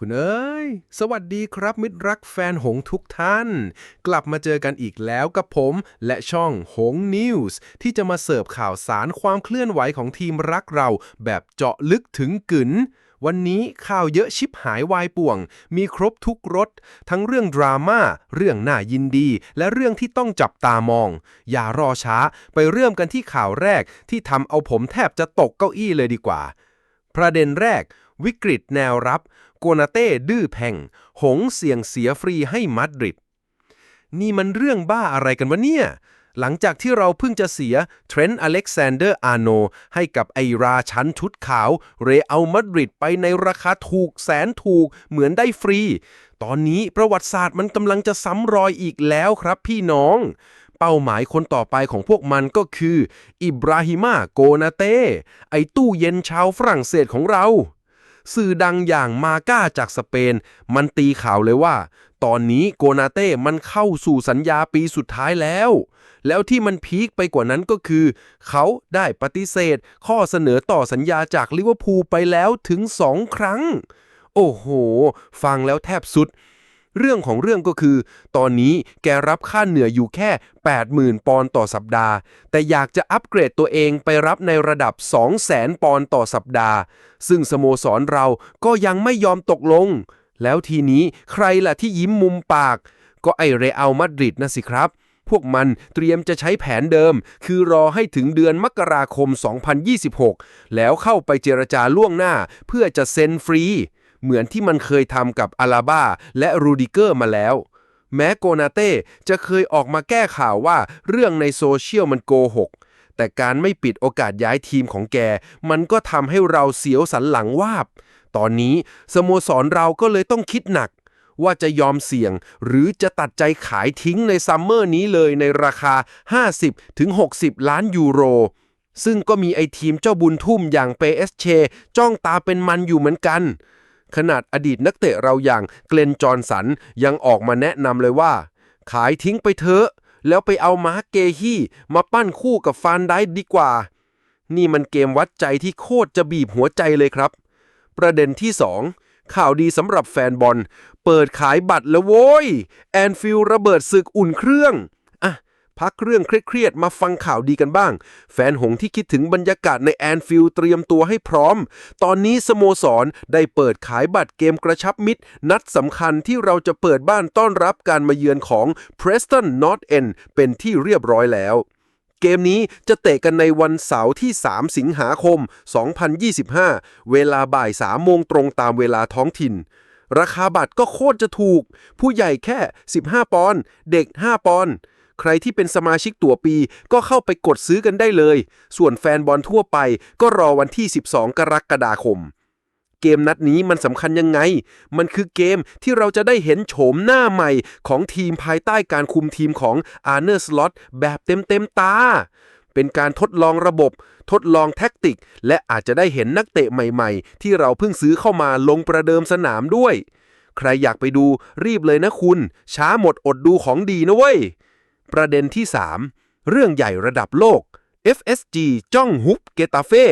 คุณเอ้ย สวัสดีครับมิตรรักแฟนหงทุกท่าน กลับมาเจอกันอีกแล้วกับผมและช่องหงนิวส์ที่จะมาเสิร์ฟข่าวสารความเคลื่อนไหวของทีมรักเรา แบบเจาะลึกถึงกึ๋นวันนี้ข่าวเยอะชิบหายวายป่วง มีครบทุกรสทั้งเรื่องดราม่าเรื่องน่ายินดี และเรื่องที่ต้องจับตามอง อย่ารอช้าไปเริ่มกันที่ข่าวแรกที่ทำเอาผมแทบจะตกเก้าอี้เลยดีกว่า ประเด็นแรก วิกฤตแนวรับ โกนาเต้ดื้อแพงหงเสี่ยงเสียฟรีให้มาดริด นี่มันเรื่องบ้าอะไรกันวะเนี่ย หลังจากที่เราเพิ่งจะเสียเทรนต์อเล็กซานเดอร์อาร์โนให้กับไอราชันชุดขาว เรอัลมาดริดไปในราคาถูกแสนถูกเหมือนได้ฟรี ตอนนี้ประวัติศาสตร์มันกำลังจะซ้ำรอยอีกแล้วครับพี่น้องเป้าหมายคนต่อไปของพวกมันก็คือ อิบราฮิมาโกนาเต้ ไอตู้เย็นชาวฝรั่งเศสของเรา สื่อดังอย่างมาก้าจากสเปน มันตีข่าวเลยว่า ตอนนี้โกนาเต้มันเข้าสู่สัญญาปีสุดท้ายแล้ว แล้วที่มันพีคไปกว่านั้นก็คือ เขาได้ปฏิเสธ ข้อเสนอต่อสัญญาจากลิเวอร์พูลไปแล้วถึงสองครั้ง โอ้โห ฟังแล้วแทบสุด เรื่องของเรื่องก็คือ ตอนนี้แกรับค่าเหนื่อยอยู่แค่ 80,000 ปอนด์ต่อสัปดาห์ แต่อยากจะอัปเกรดตัวเองไปรับในระดับ 200,000 ปอนด์ต่อสัปดาห์ ซึ่งสโมสรเราก็ยังไม่ยอมตกลง แล้วทีนี้ใครล่ะที่ยิ้มมุมปาก ก็ไอเรอัลมาดริดนะสิครับพวกมันเตรียมจะใช้แผนเดิม คือรอให้ถึงเดือนมกราคม 2026 แล้วเข้าไปเจรจาล่วงหน้าเพื่อจะเซ็นฟรี เหมือนที่มันเคยทำกับอาลาบาและรูดิเกอร์มาแล้ว แม้โกนาเต้จะเคยออกมาแก้ข่าวว่าเรื่องในโซเชียลมันโกหก แต่การไม่ปิดโอกาสย้ายทีมของแก มันก็ทำให้เราเสียวสันหลังวาบ ตอนนี้สโมสรเราก็เลยต้องคิดหนัก ว่าจะยอมเสี่ยง หรือจะตัดใจขายทิ้งในซัมเมอร์นี้เลยในราคา 50-60 ล้านยูโรซึ่งก็มีไอทีมเจ้าบุญทุ่มอย่างเปเอสเช จ้องตาเป็นมันอยู่เหมือนกัน ขนาดอดีตนักเตะเราอย่างเกลนจอห์นสันยังออกมาแนะนำเลยว่า ขายทิ้งไปเถอะ แล้วไปเอามาเกฮีมาปั้นคู่กับฟานไดค์ดีกว่า นี่มันเกมวัดใจที่โคตรจะบีบหัวใจเลยครับ ประเด็นที่ 2 ข่าวดีสำหรับแฟนบอล เปิดขายบัตรแล้วโว้ย แอนฟิลระเบิดศึกอุ่นเครื่อง พักเรื่องเครียดๆมาฟังข่าวดีกันบ้าง แฟนหงที่คิดถึงบรรยากาศในแอนฟิลด์เตรียมตัวให้พร้อม ตอนนี้สโมสรได้เปิดขายบัตรเกมกระชับมิตร นัดสำคัญที่เราจะเปิดบ้านต้อนรับการมาเยือนของ Preston North End เป็นที่เรียบร้อยแล้วเกมนี้จะเตะกันในวันเสาร์ที่ 3 สิงหาคม 2025 เวลาบ่าย 3 โมงตรงตามเวลาท้องถิ่น ราคาบัตรก็โคตรจะถูก ผู้ใหญ่แค่ 15 ปอนด์ เด็ก 5 ปอนด์ ใครที่เป็นสมาชิกตั๋วปีก็เข้าไปกดซื้อกันได้เลย ส่วนแฟนบอลทั่วไปก็รอวันที่ 12 กรกฎาคม เกมนัดนี้มันสำคัญยังไง มันคือเกมที่เราจะได้เห็นโฉมหน้าใหม่ของทีมภายใต้การคุมทีมของอาร์เนอร์สล็อตแบบเต็มๆตาเป็นการทดลองระบบ ทดลองแท็กติก และอาจจะได้เห็นนักเตะใหม่ๆ ที่เราเพิ่งซื้อเข้ามาลงประเดิมสนามด้วย ใครอยากไปดูรีบเลยนะคุณ ช้าหมดอดดูของดีนะเว้ย ประเด็นที่ 3 เรื่องใหญ่ระดับโลก FSG จ้องฮุบเกตาเฟ่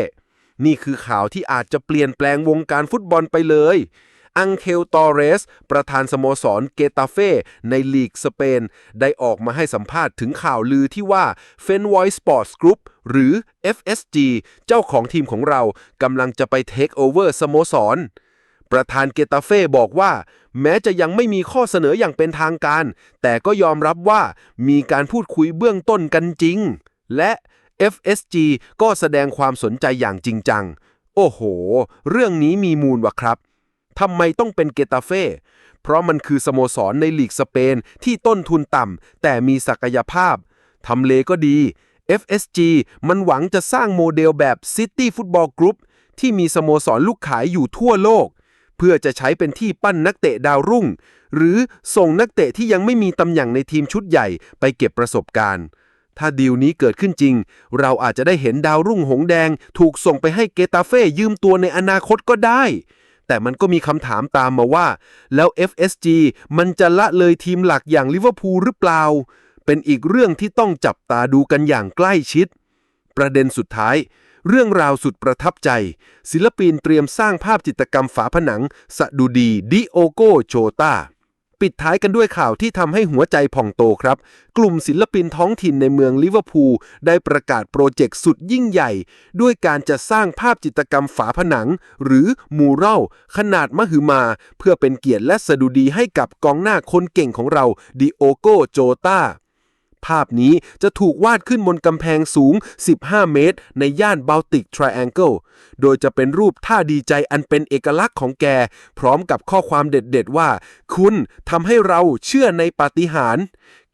นี่คือข่าวที่อาจจะเปลี่ยนแปลงวงการฟุตบอลไปเลย อังเคลตอเรส ประธานสโมสรเกตาเฟ่ในลีกสเปน ได้ออกมาให้สัมภาษณ์ถึงข่าวลือที่ว่า f e n w o y Sports Group หรือ FSG เจ้าของทีมของเรากำลังจะไปเทคโอเวอร์สโมสร ประธานเกตาเฟ่บอกว่า แม้จะยังไม่มีข้อเสนออย่างเป็นทางการ แต่ก็ยอมรับว่ามีการพูดคุยเบื้องต้นกันจริง และ FSG ก็แสดงความสนใจอย่างจริงจัง โอ้โห เรื่องนี้มีมูลวะครับทำไมต้องเป็นเกตาเฟ่เพราะมันคือสโมสรในลีกสเปนที่ต้นทุนต่ำแต่มีศักยภาพทำเลก็ดี FSG มันหวังจะสร้างโมเดลแบบ City Football Group ที่มีสโมสรลูกขายอยู่ทั่วโลก พื่อจะใช้เป็นที่ปั้นนักเตะดาวรุ่ง หรือส่งนักเตะที่ยังไม่มีตำแหน่งในทีมชุดใหญ่ไปเก็บประสบการณ์ ถ้าดีลนี้เกิดขึ้นจริง เราอาจจะได้เห็นดาวรุ่งหงแดง ถูกส่งไปให้เกตาเฟ่ยืมตัวในอนาคตก็ได้ แต่มันก็มีคำถามตามมาว่า แล้ว FSG มันจะละเลยทีมหลักอย่างลิเวอร์พูลหรือเปล่า เป็นอีกเรื่องที่ต้องจับตาดูกันอย่างใกล้ชิด ประเด็นสุดท้าย เรื่องราวสุดประทับใจ ศิลปินเตรียมสร้างภาพจิตรกรรมฝาผนัง สะดุดีดิโอโกโจตาปิดท้ายกันด้วยข่าวที่ทำให้หัวใจผ่องโตครับ กลุ่มศิลปินท้องถิ่นในเมืองลิเวอร์พูลได้ประกาศโปรเจกต์สุดยิ่งใหญ่ ด้วยการจะสร้างภาพจิตรกรรมฝาผนัง หรือมูรัลขนาดมหึมา เพื่อเป็นเกียรติและสดุดีให้กับกองหน้าคนเก่งของเราดิโอโกโจตา ภาพนี้จะถูกวาดขึ้นบนกำแพงสูง 15 เมตร ในย่านบัลติกทริแองเกิล โดยจะเป็นรูปท่าดีใจอันเป็นเอกลักษณ์ของแก พร้อมกับข้อความเด็ดๆว่า คุณทำให้เราเชื่อในปาฏิหาริย์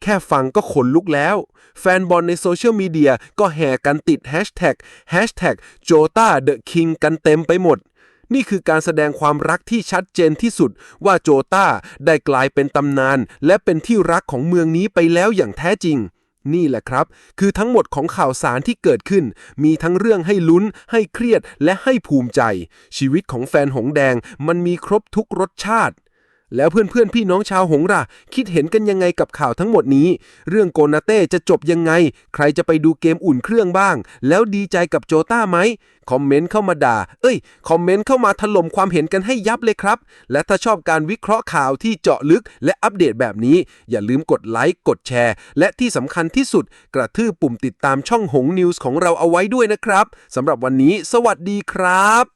แค่ฟังก็ขนลุกแล้ว แฟนบอลในโซเชียลมีเดียก็แห่กันติดแฮชแท็กแฮชแท็กโจตาเดอะคิงกันเต็มไปหมด นี่คือการแสดงความรักที่ชัดเจนที่สุดว่าโจตาได้กลายเป็นตำนาน และเป็นที่รักของเมืองนี้ไปแล้วอย่างแท้จริง นี่แหละครับ คือทั้งหมดของข่าวสารที่เกิดขึ้น มีทั้งเรื่องให้ลุ้น ให้เครียดและให้ภูมิใจ ชีวิตของแฟนหงแดงมันมีครบทุกรสชาติ แล้วเพื่อนๆพี่น้องชาวหงส์ล่ะคิดเห็นกันยังไงกับข่าวทั้งหมดนี้ เรื่องโกนาเต้จะจบยังไง ใครจะไปดูเกมอุ่นเครื่องบ้าง แล้วดีใจกับโจต้าไหมคอมเมนต์เข้ามาด่า เอ้ย คอมเมนต์เข้ามาถล่มความเห็นกันให้ยับเลยครับ และถ้าชอบการวิเคราะห์ข่าวที่เจาะลึกและอัปเดตแบบนี้ อย่าลืมกดไลค์ กดแชร์ และที่สำคัญที่สุด กระทืบปุ่มติดตามช่องหงนิวส์ของเราเอาไว้ด้วยนะครับสำหรับวันนี้ สวัสดีครับ